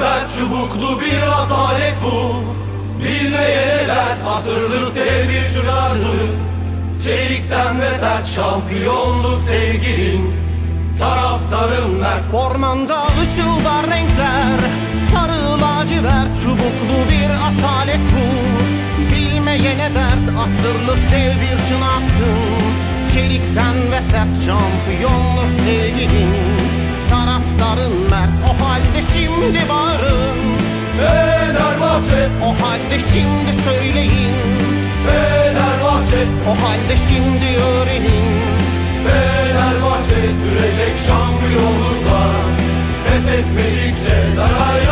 ver çubuklu bir asalet bu. Bilmeyene dert asırlık dev bir çırası. Çelikten ve sert şampiyonluk sevgilin. Taraftarın mert Formanda ışıldar renkler. Sarı lacivert çubuklu bir asalet bu. Bilmeyene dert asırlık dev bir şınavsın Çelikten ve sert şampiyonluk sevgilin halde şimdi varın Fenerbahçe. O halde şimdi söyleyin. Fenerbahçe. O halde şimdi öğrenin. Fenerbahçe sürecek şampiyonluklar Pes etmedikçe darar